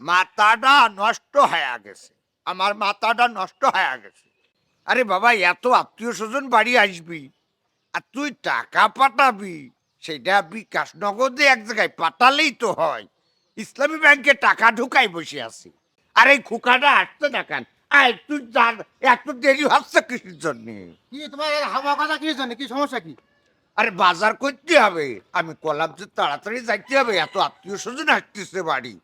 মাথাটা নষ্ট হয়ে গেছে। আমার মাথাটা নষ্ট হয়ে গেছে। আরে বাবা এত আত্মীয় স্বজন বাড়ি আসবি আর তুই টাকা পাঠাবি সেটা বিকাশ নগদে এক জায়গায় পাঠালেই তো হয়। ইসলামী ব্যাংকে টাকা ঢুকাই বসে আছি। আর এই খুকাটা আসতে দেখান আর তুই জান এত দেরি হচ্ছে কিসের জন্যে। কি তোমার হাওয়া কথা কি জন্য? কি সমস্যা কি? আরে বাজার করতে হবে আমি কলাম যে তাড়াতাড়ি যাইতে হবে এত আত্মীয় স্বজন আসতেছে বাড়ি।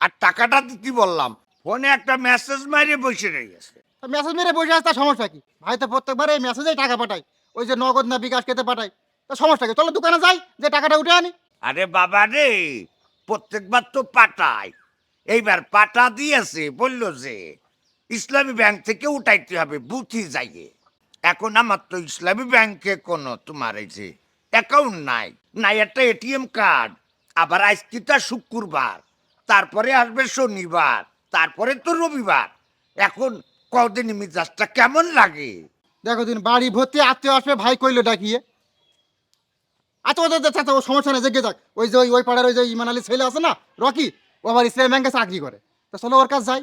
আর টাকাটা দিতে বললাম? ফোনে একটা মেসেজ মারিয়ে বসে রয়েছে মেসেজ মেরে বসে আছে তার সমস্যা কি? ভাই তো প্রত্যেকবার এই মেসেজেই টাকা পাঠায়। ওই যে নগদ না বিকাশ খেতে পাঠায়। তা সমস্যা কি? চলো দোকানে যাই যে টাকাটা উঠে আনি। আরে বাবা রে প্রত্যেকবার তো পাঠায়। এইবার পাঠা দিয়েছে বলল যে ইসলামী ব্যাংক থেকে উঠাইতে হবে বুথি যাইয়ে। এখন আমার তো ইসলামী ব্যাংকে কোনো তোমার এই যে অ্যাকাউন্ট নাই। নাই একটা এটিএম কার্ড আবার আজকিটা শুক্রবার। তারপরে আসবে শনিবার তারপরে তো রবিবার। এখন কদিন মিজাজটা কেমন লাগে? দেখো দিন বাড়ি ভর্তি আত্মীয় আসবে ভাই কইলো ডাকিয়ে। আচ্ছা ওদের যে ও সমস্যা নেই জেগে যাক। ওই যে ওই ওই পাড়ার ওই যে ইমান আলী ছেলে আছে না রকি ও আবার ইসলাম ব্যাংকে চাকরি করে। তো চলো ওর কাছে যাই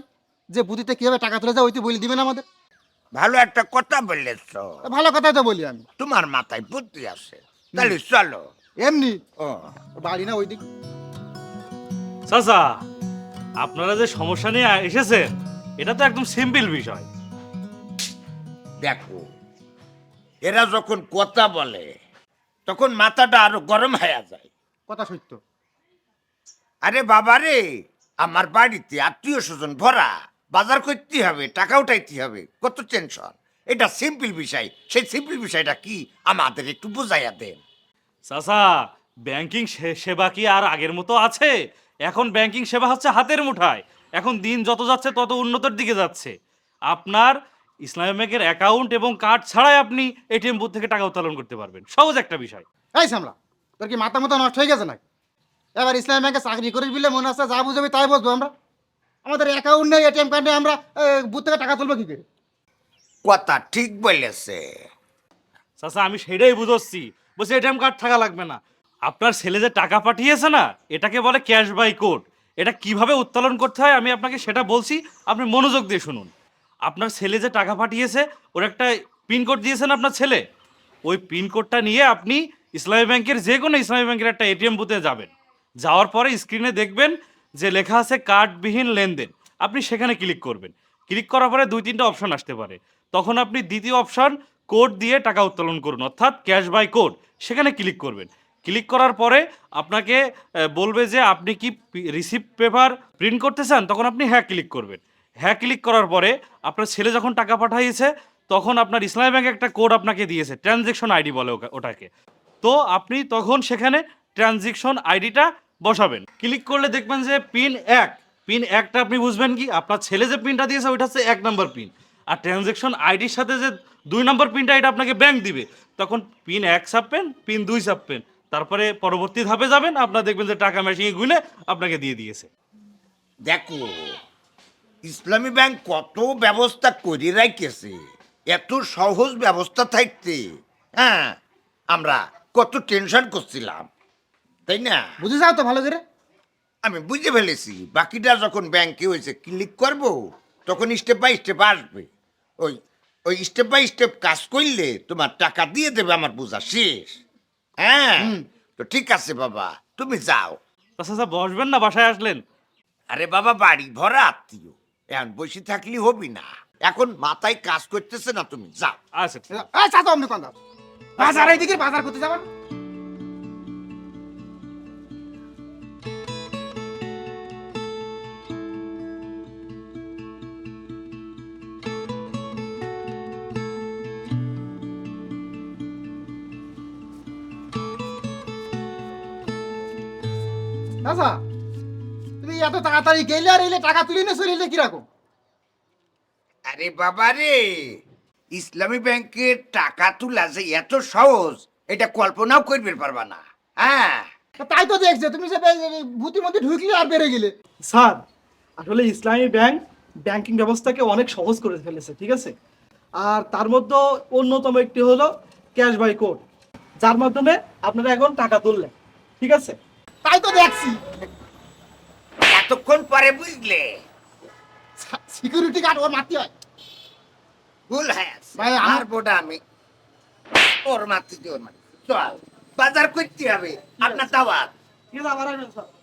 যে বুদ্ধিতে কীভাবে টাকা তুলে যায় ওই তো বলে দিবেন আমাদের। ভালো একটা কথা বললেছ ভালো কথাই তো বলি আমি। তোমার মাথায় বুদ্ধি আছে। তাহলে চলো। এমনি? ও। বাড়ি না ওই দিক চাচা আপনারা যে সমস্যা নিয়ে এসেছেন এটা তো একদম সিম্পল বিষয়। দেখো এরা যখন কথা বলে তখন মাথাটা আরও গরম হয়ে যায়। কথা সত্য। আরে বাবা রে আমার বাড়িতে আত্মীয় স্বজন ভরা বাজার করতে হবে টাকা উঠাইতে হবে কত টেনশন এটা সিম্পল বিষয়। সেই সিম্পল বিষয়টা কি? আমাদের একটু বুঝাইয়া দেন। চাচা ব্যাংকিং সে- সেবা কি আর আগের মতো আছে? এখন ব্যাংকিং সেবা হচ্ছে হাতের মুঠায়। এখন দিন যত যাচ্ছে তত উন্নতির দিকে যাচ্ছে। আপনার ইসলামী ব্যাংকের অ্যাকাউন্ট এবং কার্ড ছাড়াই আপনি এটিএম বুথ থেকে টাকা উত্তোলন করতে পারবেন। সহজ একটা বিষয়। এই সামলা তোর কি মাথা মতো নষ্ট হয়ে গেছে নাকি? এবার ইসলাম ব্যাংকে চাকরি করিস বলে মনে হচ্ছে যা বুঝবি তাই বুঝব আমরা। আমাদের অ্যাকাউন্ট নেই এটিএম কার্ড নেই আমরা বুথ থেকে টাকা তুলবো কি করে? কথা ঠিক বলেছে। চাচা আমি সেটাই বুঝচ্ছি। বলছি এটিএম কার্ড থাকা লাগবে না। আপনার ছেলে যে টাকা পাঠিয়েছে না, এটাকে বলে ক্যাশ বাই কোড। এটা কীভাবে উত্তোলন করতে হয় আমি আপনাকে সেটা বলছি, আপনি মনোযোগ দিয়ে শুনুন। আপনার ছেলে যে টাকা পাঠিয়েছে, ওর একটা পিনকোড দিয়েছেন আপনার ছেলে? ওই পিনকোডটা নিয়ে আপনি ইসলামী ব্যাংকের যে কোনো ইসলামী ব্যাংকের একটা এটিএম বুথে যাবেন। যাওয়ার পরে স্ক্রিনে দেখবেন যে লেখা আছে কার্ডবিহীন লেনদেন। আপনি সেখানে ক্লিক করবেন। ক্লিক করার পরে দুই তিনটা অপশন আসতে পারে। তখন আপনি দ্বিতীয় অপশন, কোড দিয়ে টাকা উত্তোলন করুন, অর্থাৎ ক্যাশ বাই কোড, সেখানে ক্লিক করবেন। ক্লিক করার পরে আপনাকে বলবে যে আপনি কি রিসিপ্ট পেপার প্রিন্ট করতে চান, তখন আপনি হ্যাঁ ক্লিক করবেন। হ্যাঁ ক্লিক করার পরে আপনার ছেলে যখন টাকা পাঠাইছে, তখন আপনার ইসলামী ব্যাংক একটা কোড আপনাকে দিয়েছে ট্রানজেকশন আইডি বলে ওটাকে। তো আপনি তখন সেখানে ট্রানজেকশন আইডিটা বসাবেন। ক্লিক করলে দেখবেন যে পিন এক পিন একটা আপনি বুঝবেন কি, আপনার ছেলে যে পিনটা দিয়েছে, ওইটা হচ্ছে এক নম্বর পিন আর ট্রানজেকশন আইডির সাথে যে দুই নম্বর পিনটা এটা আপনাকে ব্যাংক দিবে। তখন পিন এক ছাপবেন পিন দুই ছাপবেন। তারপরে পরবর্তী ধাপে যাবেন আপনার দেখবেন যে টাকা মেশিনে গুনে আপনাকে দিয়ে দিয়েছে। দেখো ইসলামী ব্যাংক কত ব্যবস্থা করে রাখতেছে এত সহজ ব্যবস্থা থাকতে হ্যাঁ আমরা কত টেনশন করছিলাম তাই না? বুঝে যাও তো ভালো করে। আমি বুঝে ফেলেছি বাকিটা যখন ব্যাংকে হয়েছে ক্লিক করব তখন স্টেপ বাই স্টেপ আসবে। ওই ওই স্টেপ বাই স্টেপ কাজ করলে তোমার টাকা দিয়ে দেবে আমার বোঝা শেষ। হ্যাঁ। তো ঠিক আছে বাবা তুমি যাও। আচ্ছা বসবেন না বাসায় আসলেন। আরে বাবা বাড়ি ভরা আত্মীয়। এখন বসে থাকলে হবি না। এখন মাথায় কাজ করতেছে না তুমি যাও। আচ্ছা ঠিক আছে। আমি চাচা অমনি কথা বাজার এইদিকে বাজার করতে যাবেন? আচ্ছা তুমি এত তাড়াতাড়ি গেলে আর এলে টাকা তুলে নিয়ে চলে এলে কীরকম? আরে বাবা রে ইসলামী ব্যাংকের টাকা তোলা যে এত সহজ এটা কল্পনাও করবে পারবা না হ্যাঁ? তাই তো দেখছে তুমি ভূতির মধ্যে ঢুকলে আর বেড়ে গেলে। স্যার আসলে ইসলামী ব্যাংক ব্যাংকিং ব্যবস্থাকে অনেক সহজ করে ফেলেছে ঠিক আছে? আর তার মধ্যে অন্যতম একটি হলো ক্যাশ বাই কোড যার মাধ্যমে আপনারা এখন টাকা তুললেন ঠিক আছে? তাই তো দেখছি। এতক্ষণ পরে বুঝলে। সিকিউরিটি গার্ড ওর মাতি হয়। ভুল হ্যাঁ ভাই, আমার- বোটা আমি। ওর মাতি ওর মাতি চল বাজার করতে হবে। আপনার দাওয়াত। কি দাবার আবার আসবেন স্যার